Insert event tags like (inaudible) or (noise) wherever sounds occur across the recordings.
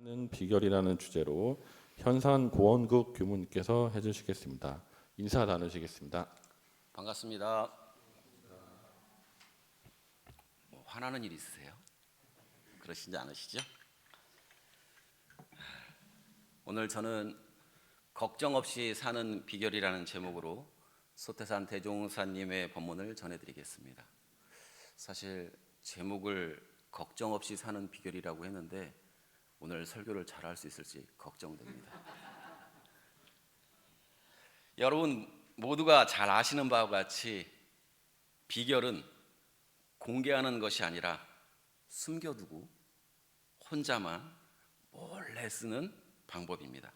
하는 비결이라는 주제로 현산 고원국 교무님께서 해주시겠습니다. 인사 나누시겠습니다. 반갑습니다. 뭐 화나는 일 있으세요? 그러시지 않으시죠? 오늘 저는 걱정 없이 사는 비결이라는 제목으로 소태산 대종사님의 법문을 전해드리겠습니다. 사실 제목을 걱정 없이 사는 비결이라고 했는데 오늘 설교를 잘 할 수 있을지 걱정됩니다. (laughs) 여러분 모두가 잘 아시는 바와 같이 비결은 공개하는 것이 아니라 숨겨두고 혼자만 몰래 쓰는 방법입니다.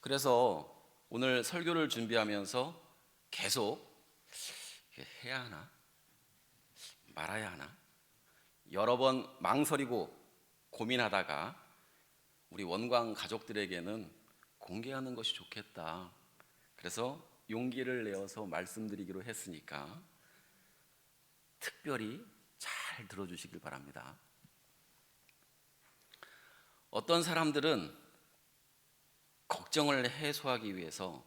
그래서 오늘 설교를 준비하면서 계속 해야 하나 말아야 하나 여러 번 망설이고 고민하다가 우리 원광 가족들에게는 공개하는 것이 좋겠다. 그래서 용기를 내어서 말씀드리기로 했으니까 특별히 잘 들어주시길 바랍니다. 어떤 사람들은 걱정을 해소하기 위해서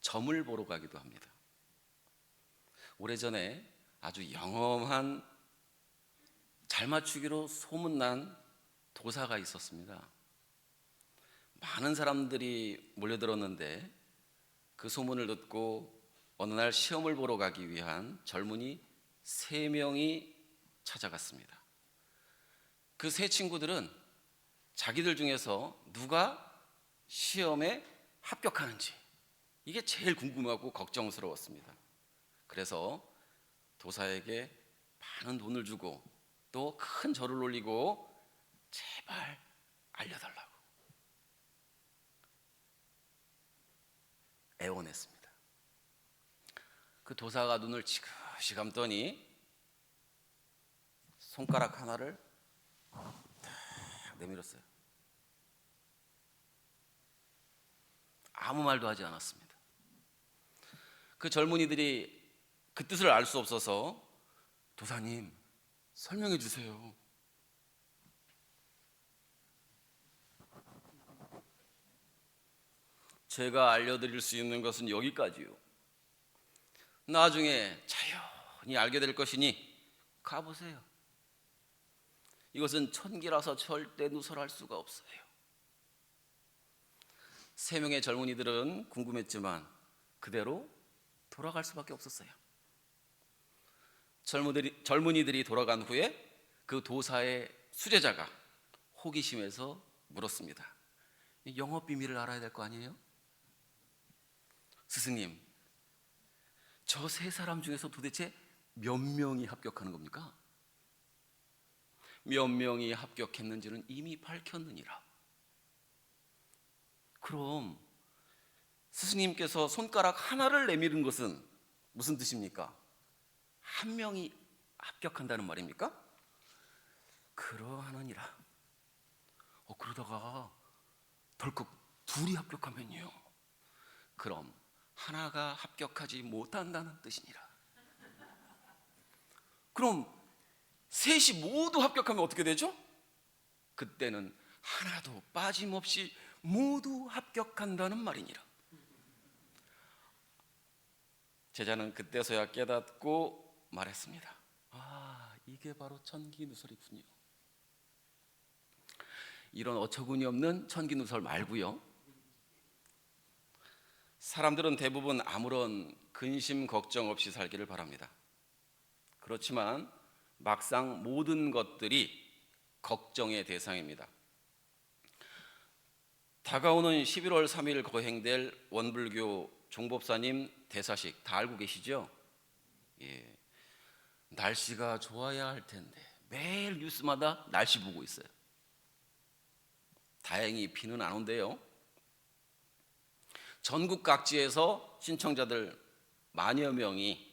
점을 보러 가기도 합니다. 오래전에 아주 영험한 잘 맞추기로 소문난 도사가 있었습니다. 많은 사람들이 몰려들었는데 그 소문을 듣고 어느 날 시험을 보러 가기 위한 젊은이 세 명이 찾아갔습니다. 그 세 친구들은 자기들 중에서 누가 시험에 합격하는지 이게 제일 궁금하고 걱정스러웠습니다. 그래서 도사에게 많은 돈을 주고 또 큰 절을 올리고 제발 알려달라고 애원했습니다. 그 도사가 눈을 지그시 감더니 손가락 하나를 탁 내밀었어요. 아무 말도 하지 않았습니다. 그 젊은이들이 그 뜻을 알 수 없어서 도사님 설명해 주세요. 제가 알려드릴 수 있는 것은 여기까지요. 나중에 자연히 알게 될 것이니 가보세요. 이것은 천기라서 절대 누설할 수가 없어요. 세 명의 젊은이들은 궁금했지만 그대로 돌아갈 수밖에 없었어요. 젊은이들이, 젊은이들이 돌아간 후에 그 도사의 수제자가 호기심에서 물었습니다. 영업 비밀을 알아야 될 거 아니에요? 스승님, 저 세 사람 중에서 도대체 몇 명이 합격하는 겁니까? 몇 명이 합격했는지는 이미 밝혔느니라. 그럼 스승님께서 손가락 하나를 내미는 것은 무슨 뜻입니까? 한 명이 합격한다는 말입니까? 그러하느니라. 어, 그러다가 덜컥 둘이 합격하면요. 그럼 하나가 합격하지 못한다는 뜻이니라. 그럼 셋이 모두 합격하면 어떻게 되죠? 그때는 하나도 빠짐없이 모두 합격한다는 말이니라. 제자는 그때서야 깨닫고 말했습니다. 아, 이게 바로 천기누설이군요. 이런 어처구니 없는 천기누설 말고요. 사람들은 대부분 아무런 근심 걱정 없이 살기를 바랍니다. 그렇지만 막상 모든 것들이 걱정의 대상입니다. 다가오는 11월 3일 거행될 원불교 종법사님 대사식 다 알고 계시죠? 예. 날씨가 좋아야 할 텐데 매일 뉴스마다 날씨 보고 있어요. 다행히 비는 안 온대요. 전국 각지에서 신청자들 만여 명이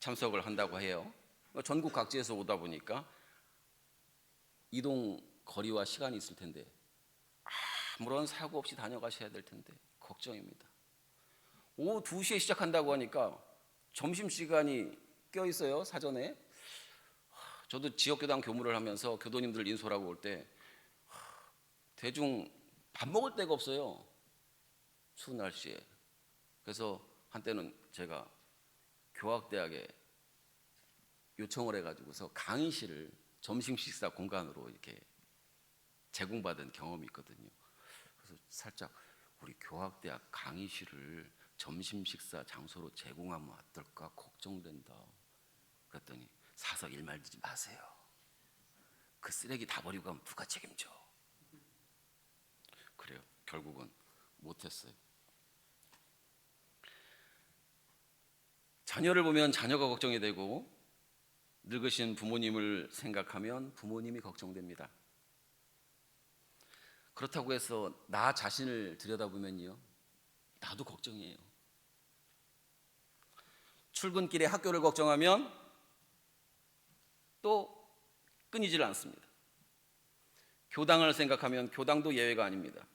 참석을 한다고 해요. 전국 각지에서 오다 보니까 이동 거리와 시간이 있을 텐데 아무런 사고 없이 다녀가셔야 될 텐데 걱정입니다. 오후 2시에 시작한다고 하니까 점심시간이 껴 있어요, 사전에. 저도 지역교당 교무를 하면서 교도님들 인솔하고 올 때 대중 밥 먹을 데가 없어요. 추운 날씨에. 그래서 한때는 제가 교학대학에 요청을 해가지고서 강의실을 점심 식사 공간으로 이렇게 제공받은 경험이 있거든요. 그래서 살짝 우리 교학대학 강의실을 점심 식사 장소로 제공하면 어떨까 걱정된다. 그랬더니 사서 일 말리지 마세요. 그 쓰레기 다 버리고 가면 누가 책임져? 그래요. 결국은 못했어요. 자녀를 보면 자녀가 걱정이 되고 늙으신 부모님을 생각하면 부모님이 걱정됩니다. 그렇다고 해서 나 자신을 들여다보면요. 나도 걱정이에요. 출근길에 학교를 걱정하면 또 끊이질 않습니다. 교당을 생각하면 교당도 예외가 아닙니다.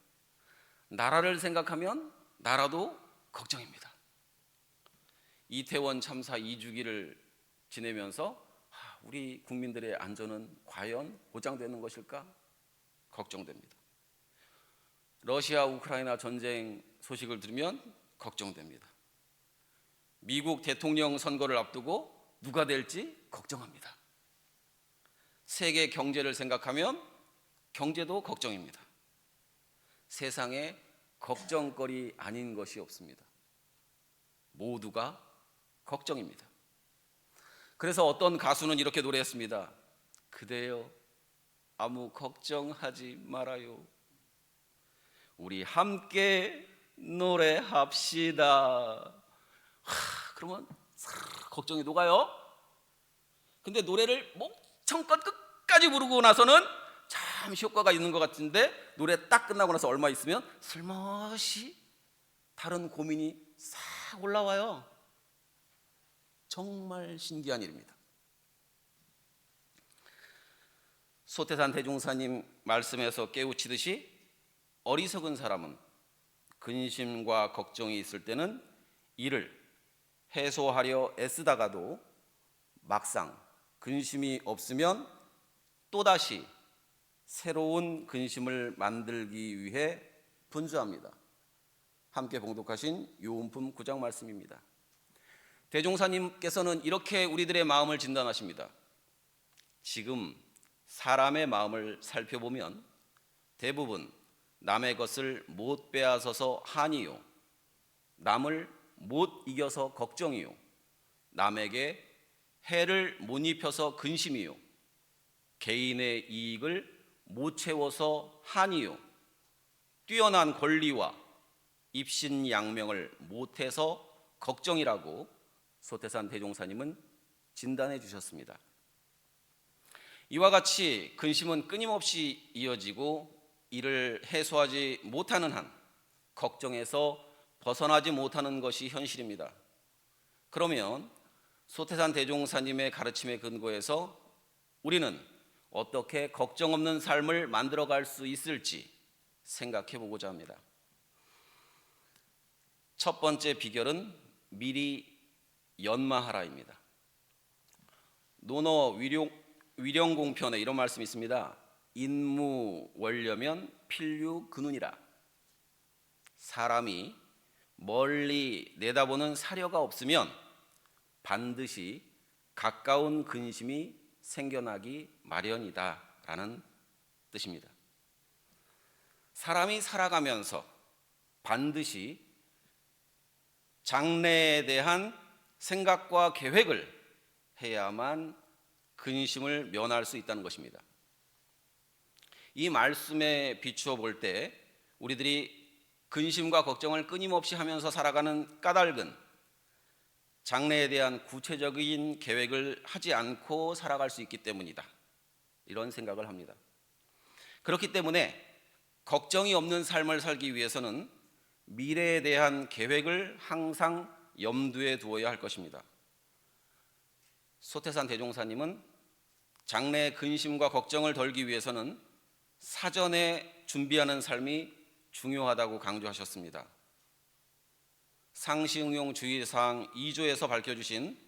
나라를 생각하면 나라도 걱정입니다. 이태원 참사 2주기를 지내면서 아, 우리 국민들의 안전은 과연 보장되는 것일까 걱정됩니다. 러시아 우크라이나 전쟁 소식을 들으면 걱정됩니다. 미국 대통령 선거를 앞두고 누가 될지 걱정합니다. 세계 경제를 생각하면 경제도 걱정입니다. 세상에 걱정거리 아닌 것이 없습니다. 모두가 걱정입니다. 그래서 어떤 가수는 이렇게 노래했습니다. 그대여 아무 걱정하지 말아요. 우리 함께 노래합시다. 하, 그러면 싹 걱정이 녹아요. 근데 노래를 목청껏 끝까지 부르고 나서는 잠시 효과가 있는 것 같은데 노래 딱 끝나고 나서 얼마 있으면 슬며시 다른 고민이 싹 올라와요. 정말 신기한 일입니다. 소태산 대종사님 말씀에서 깨우치듯이 어리석은 사람은 근심과 걱정이 있을 때는 이를 해소하려 애쓰다가도 막상 근심이 없으면 또다시 새로운 근심을 만들기 위해 분주합니다. 함께 봉독하신 요은품 9장 말씀입니다. 대종사님께서는 이렇게 우리들의 마음을 진단하십니다. 지금 사람의 마음을 살펴보면 대부분 남의 것을 못 빼앗아서 한이요. 남을 못 이겨서 걱정이요. 남에게 해를 못 입혀서 근심이요. 개인의 이익을 못 채워서 한이요. 뛰어난 권리와 입신양명을 못해서 걱정이라고 소태산 대종사님은 진단해 주셨습니다. 이와 같이 근심은 끊임없이 이어지고 이를 해소하지 못하는 한 걱정에서 벗어나지 못하는 것이 현실입니다. 그러면 소태산 대종사님의 가르침에 근거해서 우리는 어떻게 걱정 없는 삶을 만들어 갈 수 있을지 생각해 보고자 합니다. 첫 번째 비결은 미리 연마하라입니다. 논어 위령, 위령 공편에 이런 말씀이 있습니다. 인무 원려면 필류 근운이라. 사람이 멀리 내다보는 사려가 없으면 반드시 가까운 근심이 생겨나기 마련이다라는 뜻입니다. 사람이 살아가면서 반드시 장래에 대한 생각과 계획을 해야만 근심을 면할 수 있다는 것입니다. 이 말씀에 비추어 볼 때 우리들이 근심과 걱정을 끊임없이 하면서 살아가는 까닭은 장래에 대한 구체적인 계획을 하지 않고 살아갈 수 있기 때문이다. 이런 생각을 합니다. 그렇기 때문에 걱정이 없는 삶을 살기 위해서는 미래에 대한 계획을 항상 염두에 두어야 할 것입니다. 소태산 대종사님은 장래 근심과 걱정을 덜기 위해서는 사전에 준비하는 삶이 중요하다고 강조하셨습니다. 상시응용 주의사항 2조에서 밝혀주신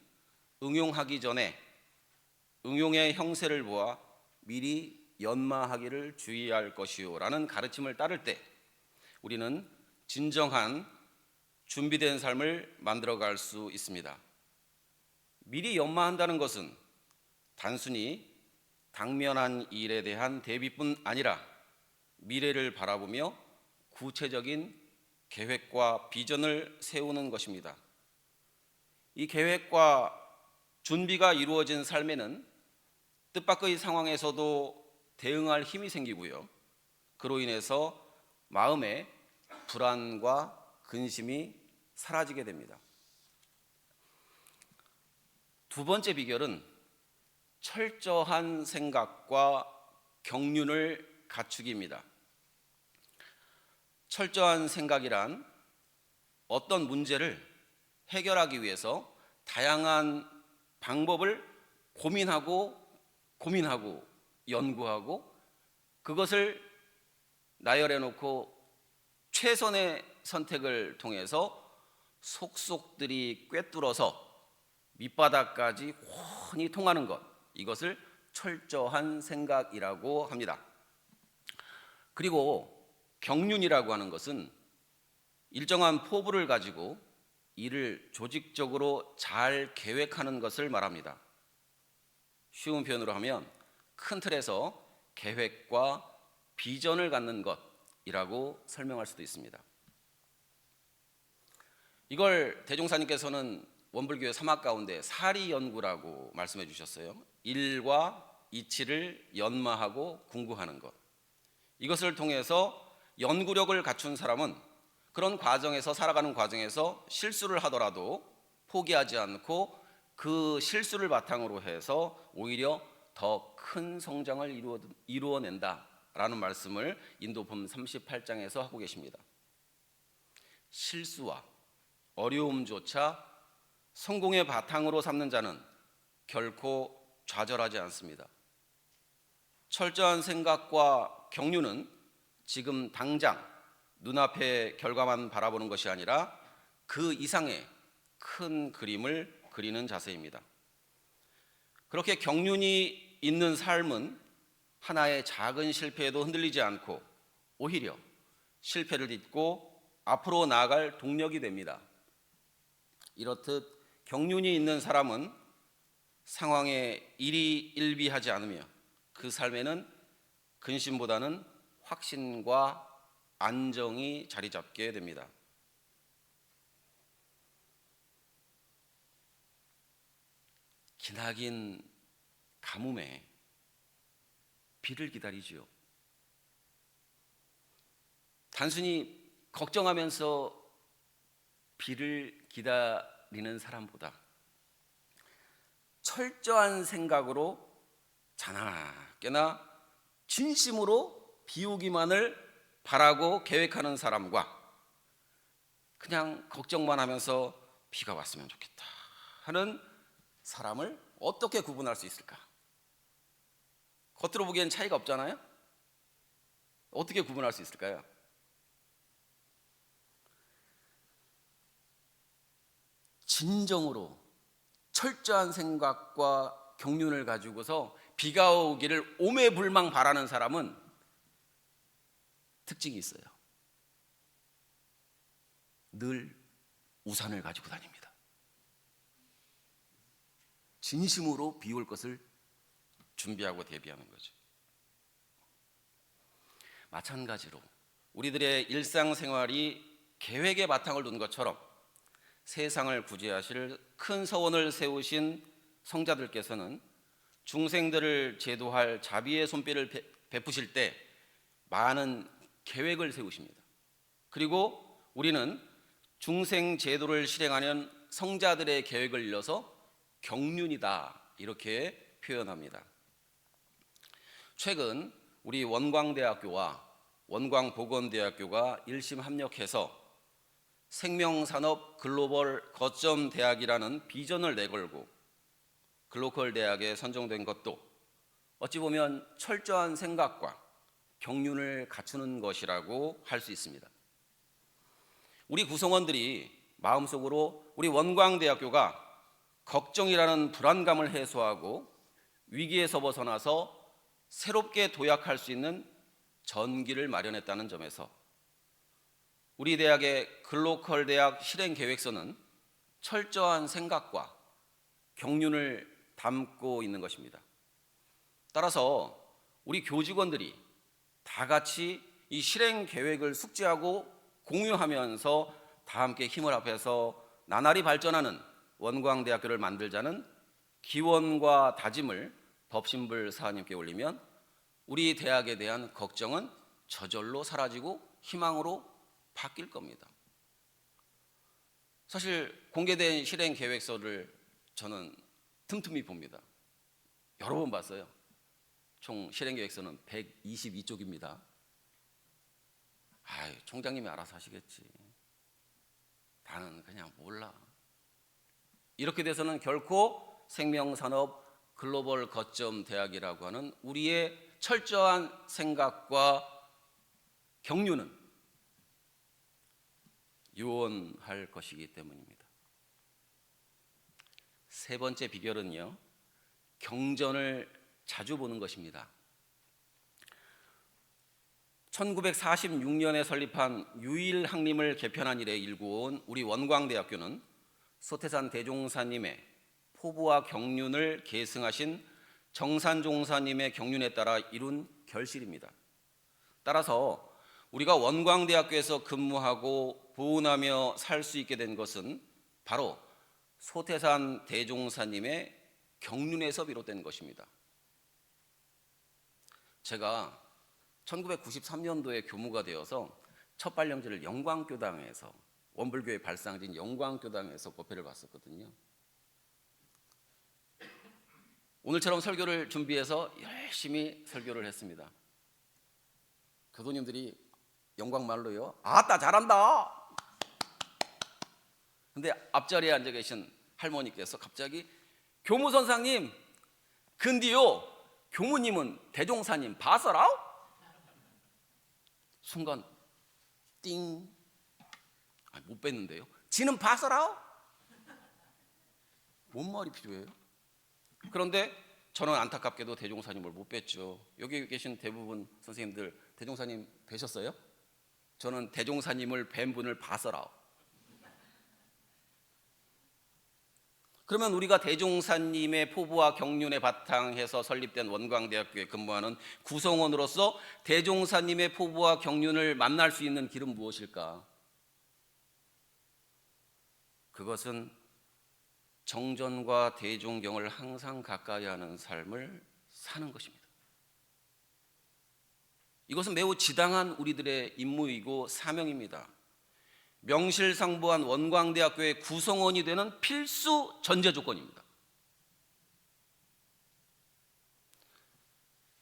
응용하기 전에 응용의 형세를 보아 미리 연마하기를 주의할 것이요라는 가르침을 따를 때 우리는 진정한 준비된 삶을 만들어 갈 수 있습니다. 미리 연마한다는 것은 단순히 당면한 일에 대한 대비뿐 아니라 미래를 바라보며 구체적인 계획과 비전을 세우는 것입니다. 이 계획과 준비가 이루어진 삶에는 뜻밖의 상황에서도 대응할 힘이 생기고요. 그로 인해서 마음에 불안과 근심이 사라지게 됩니다. 두 번째 비결은 철저한 생각과 경륜을 갖추기입니다. 철저한 생각이란 어떤 문제를 해결하기 위해서 다양한 방법을 고민하고 고민하고 연구하고 그것을 나열해 놓고 최선의 선택을 통해서 속속들이 꿰뚫어서 밑바닥까지 훤히 통하는 것 이것을 철저한 생각이라고 합니다. 그리고 경륜이라고 하는 것은 일정한 포부를 가지고 일을 조직적으로 잘 계획하는 것을 말합니다. 쉬운 표현으로 하면 큰 틀에서 계획과 비전을 갖는 것이라고 설명할 수도 있습니다. 이걸 대종사님께서는 원불교의 사막 가운데 사리 연구라고 말씀해 주셨어요. 일과 이치를 연마하고 궁구하는 것. 이것을 통해서 연구력을 갖춘 사람은 그런 과정에서 살아가는 과정에서 실수를 하더라도 포기하지 않고 그 실수를 바탕으로 해서 오히려 더 큰 성장을 이루어, 이루어낸다라는 말씀을 인도품 38장에서 하고 계십니다. 실수와 어려움조차 성공의 바탕으로 삼는 자는 결코 좌절하지 않습니다. 철저한 생각과 경륜은 지금 당장 눈앞의 결과만 바라보는 것이 아니라 그 이상의 큰 그림을 그리는 자세입니다. 그렇게 경륜이 있는 삶은 하나의 작은 실패에도 흔들리지 않고 오히려 실패를 딛고 앞으로 나아갈 동력이 됩니다. 이렇듯 경륜이 있는 사람은 상황에 일희일비하지 않으며 그 삶에는 근심보다는 확신과 안정이 자리 잡게 됩니다. 기나긴 가뭄에 비를 기다리지요. 단순히 걱정하면서 비를 기다 리는 사람보다 철저한 생각으로 자나깨나 진심으로 비 오기만을 바라고 계획하는 사람과 그냥 걱정만 하면서 비가 왔으면 좋겠다 하는 사람을 어떻게 구분할 수 있을까? 겉으로 보기엔 차이가 없잖아요? 어떻게 구분할 수 있을까요? 진정으로 철저한 생각과 경륜을 가지고서 비가 오기를 오매불망 바라는 사람은 특징이 있어요. 늘 우산을 가지고 다닙니다. 진심으로 비 올 것을 준비하고 대비하는 거죠. 마찬가지로 우리들의 일상생활이 계획의 바탕을 둔 것처럼 세상을 구제하실 큰 서원을 세우신 성자들께서는 중생들을 제도할 자비의 손길을 베- 베푸실 때 많은 계획을 세우십니다. 그리고 우리는 중생 제도를 실행하는 성자들의 계획을 이어서 경륜이다 이렇게 표현합니다. 최근 우리 원광대학교와 원광보건대학교가 일심 합력해서 생명산업 글로벌 거점 대학이라는 비전을 내걸고 글로컬 대학에 선정된 것도 어찌 보면 철저한 생각과 경륜을 갖추는 것이라고 할 수 있습니다. 우리 구성원들이 마음속으로 우리 원광대학교가 걱정이라는 불안감을 해소하고 위기에서 벗어나서 새롭게 도약할 수 있는 전기를 마련했다는 점에서 우리 대학의 글로컬 대학 실행 계획서는 철저한 생각과 경륜을 담고 있는 것입니다. 따라서 우리 교직원들이 다 같이 이 실행 계획을 숙지하고 공유하면서 다 함께 힘을 합해서 나날이 발전하는 원광대학교를 만들자는 기원과 다짐을 법신불 사님께 올리면 우리 대학에 대한 걱정은 저절로 사라지고 희망으로 바뀔 겁니다. 사실 공개된 실행 계획서를 저는 틈틈이 봅니다. 여러 번 봤어요. 총 실행 계획서는 122쪽입니다. 아이, 총장님이 알아서 하시겠지. 나는 그냥 몰라. 이렇게 돼서는 결코 생명산업 글로벌 거점 대학이라고 하는 우리의 철저한 생각과 경륜은 유언할 것이기 때문입니다. 세 번째 비결은요, 경전을 자주 보는 것입니다. 1946년에 설립한 유일학림을 개편한 이래 일구온 우리 원광대학교는 소태산 대종사님의 포부와 경륜을 계승하신 정산종사님의 경륜에 따라 이룬 결실입니다. 따라서 우리가 원광대학교에서 근무하고 보훈하며 살 수 있게 된 것은 바로 소태산 대종사님의 경륜에서 비롯된 것입니다. 제가 1993년도에 교무가 되어서 첫 발령지를 영광교당에서 원불교의 발상지인 영광교당에서 법회를 봤었거든요. 오늘처럼 설교를 준비해서 열심히 설교를 했습니다. 교도님들이 영광말로요. 아따 잘한다. 근데 앞자리에 앉아 계신 할머니께서 갑자기 교무 선상님 근디요 교무님은 대종사님 봐서라? 순간 띵. 아, 못 뺐는데요. 지는 봐서라? 뭔 말이 필요해요? 그런데 저는 안타깝게도 대종사님을 못 뵀죠. 여기 계신 대부분 선생님들 대종사님 뵈셨어요? 저는 대종사님을 뵌 분을 봐서라. 그러면 우리가 대종사님의 포부와 경륜에 바탕해서 설립된 원광대학교에 근무하는 구성원으로서 대종사님의 포부와 경륜을 만날 수 있는 길은 무엇일까? 그것은 정전과 대종경을 항상 가까이 하는 삶을 사는 것입니다. 이것은 매우 지당한 우리들의 임무이고 사명입니다. 명실상부한 원광대학교의 구성원이 되는 필수 전제 조건입니다.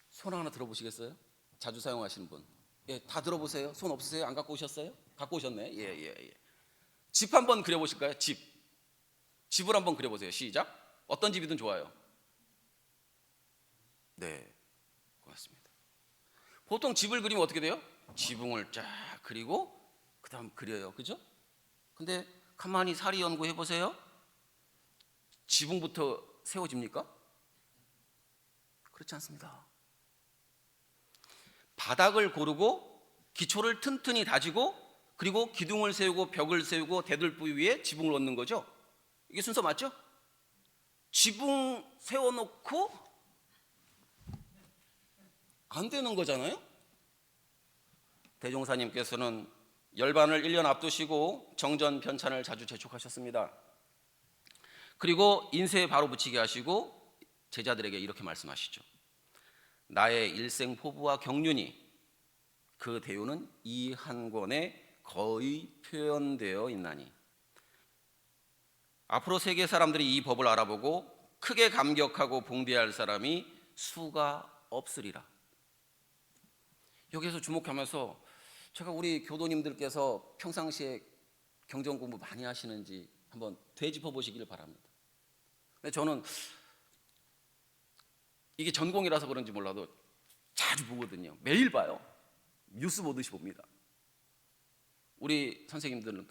손 하나 들어보시겠어요? 자주 사용하시는 분. 예, 다 들어보세요. 손 없으세요? 안 갖고 오셨어요? 갖고 오셨네. 예, 예, 예. 집 한번 그려보실까요? 집. 집을 한번 그려보세요. 시작. 어떤 집이든 좋아요. 네, 고맙습니다. 보통 집을 그리면 어떻게 돼요? 지붕을 쫙 그리고 그 다음 그려요. 그죠? 근데 가만히 사리 연구해 보세요. 지붕부터 세워집니까? 그렇지 않습니다. 바닥을 고르고 기초를 튼튼히 다지고 그리고 기둥을 세우고 벽을 세우고 대들보 위에 지붕을 얻는 거죠. 이게 순서 맞죠? 지붕 세워놓고 안 되는 거잖아요. 대종사님께서는 열반을 1년 앞두시고 정전 편찬을 자주 재촉하셨습니다. 그리고 인쇄에 바로 붙이게 하시고 제자들에게 이렇게 말씀하시죠. 나의 일생 포부와 경륜이 그 대우는 이 한 권에 거의 표현되어 있나니 앞으로 세계 사람들이 이 법을 알아보고 크게 감격하고 봉대할 사람이 수가 없으리라. 여기서 주목하면서 제가 우리 교도님들께서 평상시에 경전 공부 많이 하시는지 한번 되짚어 보시기를 바랍니다. 근데 저는 이게 전공이라서 그런지 몰라도 자주 보거든요. 매일 봐요. 뉴스 보듯이 봅니다. 우리 선생님들은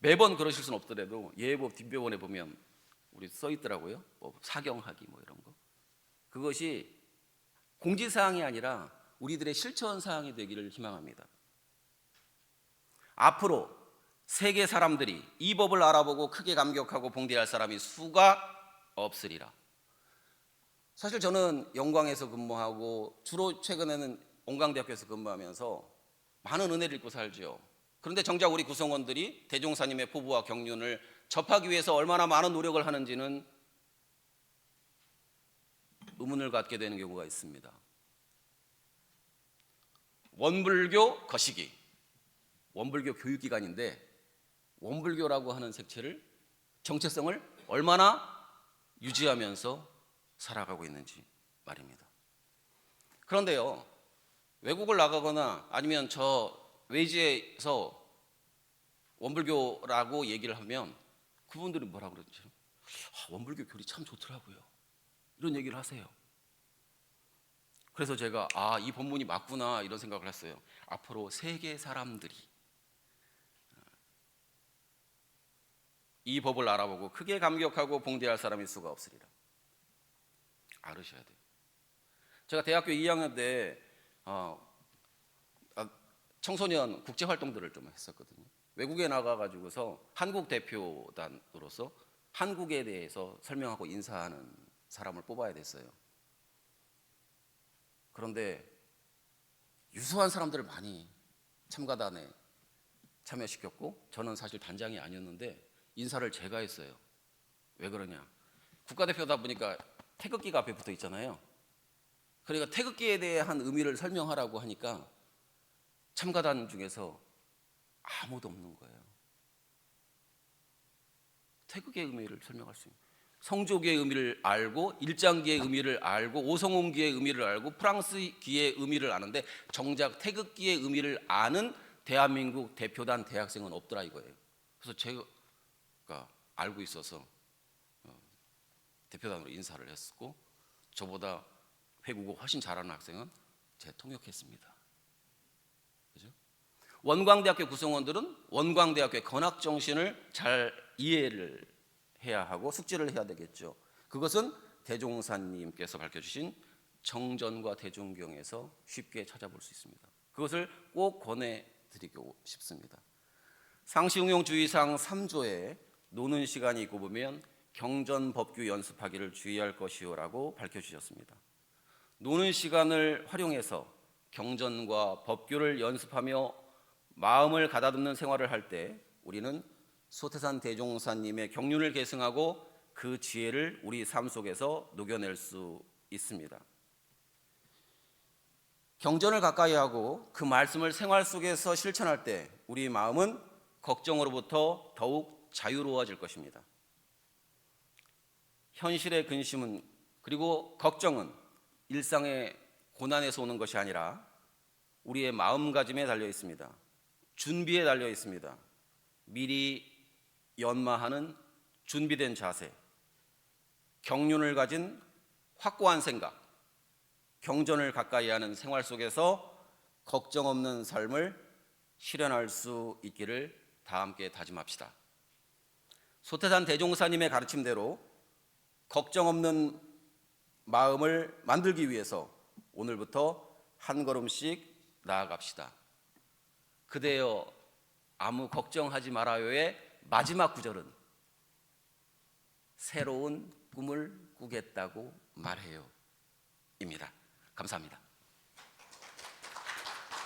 매번 그러실 수는 없더라도 예법 뒷배원에 보면 우리 써 있더라고요. 뭐 사경하기 뭐 이런 거. 그것이 공지사항이 아니라 우리들의 실천 사항이 되기를 희망합니다. 앞으로 세계 사람들이 이 법을 알아보고 크게 감격하고 봉대할 사람이 수가 없으리라. 사실 저는 영광에서 근무하고 주로 최근에는 온강대학교에서 근무하면서 많은 은혜를 입고 살죠. 그런데 정작 우리 구성원들이 대종사님의 포부와 경륜을 접하기 위해서 얼마나 많은 노력을 하는지는 의문을 갖게 되는 경우가 있습니다. 원불교 거시기, 원불교 교육기관인데 원불교라고 하는 색채를 정체성을 얼마나 유지하면서 살아가고 있는지 말입니다. 그런데요, 외국을 나가거나 아니면 저 외지에서 원불교라고 얘기를 하면 그분들은 뭐라 그러죠? 아, 원불교 교리 참 좋더라고요. 이런 얘기를 하세요. 그래서 제가 아, 이 본문이 맞구나 이런 생각을 했어요. 앞으로 세계 사람들이 이 법을 알아보고 크게 감격하고 봉대할 사람일 수가 없으리라. 알으셔야 돼요. 제가 대학교 2학년 때 어, 아, 청소년 국제 활동들을 좀 했었거든요. 외국에 나가 가지고서 한국 대표단으로서 한국에 대해서 설명하고 인사하는 사람을 뽑아야 됐어요. 그런데 유수한 사람들을 많이 참가단에 참여시켰고 저는 사실 단장이 아니었는데 인사를 제가 했어요. 왜 그러냐? 국가대표다 보니까 태극기가 앞에 붙어 있잖아요. 그러니까 태극기에 대한 의미를 설명하라고 하니까 참가단 중에서 아무도 없는 거예요. 태극기의 의미를 설명할 수 있는. 성조기의 의미를 알고 일장기의 의미를 알고 오성홍기의 의미를 알고 프랑스기의 의미를 아는데 정작 태극기의 의미를 아는 대한민국 대표단 대학생은 없더라 이거예요. 그래서 제가 알고 있어서 어, 대표단으로 인사를 했고 저보다 외국어 훨씬 잘하는 학생은 제 통역했습니다. 그죠? 원광대학교 구성원들은 원광대학교의 건학 정신을 잘 이해를 해야 하고 숙지를 해야 되겠죠. 그것은 대종사님께서 밝혀주신 정전과 대종경에서 쉽게 찾아볼 수 있습니다. 그것을 꼭 권해드리고 싶습니다. 상시응용주의상 3조에 노는 시간이 있고 보면 경전 법규 연습하기를 주의할 것이요라고 밝혀주셨습니다. 노는 시간을 활용해서 경전과 법규를 연습하며 마음을 가다듬는 생활을 할 때 우리는 소태산 대종사님의 경륜을 계승하고 그 지혜를 우리 삶 속에서 녹여낼 수 있습니다. 경전을 가까이 하고 그 말씀을 생활 속에서 실천할 때 우리 마음은 걱정으로부터 더욱 자유로워질 것입니다. 현실의 근심은 그리고 걱정은 일상의 고난에서 오는 것이 아니라 우리의 마음가짐에 달려 있습니다. 준비에 달려 있습니다. 미리 연마하는 준비된 자세, 경륜을 가진 확고한 생각, 경전을 가까이 하는 생활 속에서 걱정 없는 삶을 실현할 수 있기를 다 함께 다짐합시다. 소태산 대종사님의 가르침대로 걱정 없는 마음을 만들기 위해서 오늘부터 한 걸음씩 나아갑시다. 그대여 아무 걱정하지 말아요의 마지막 구절은 새로운 꿈을 꾸겠다고 말해요. 입니다. 감사합니다.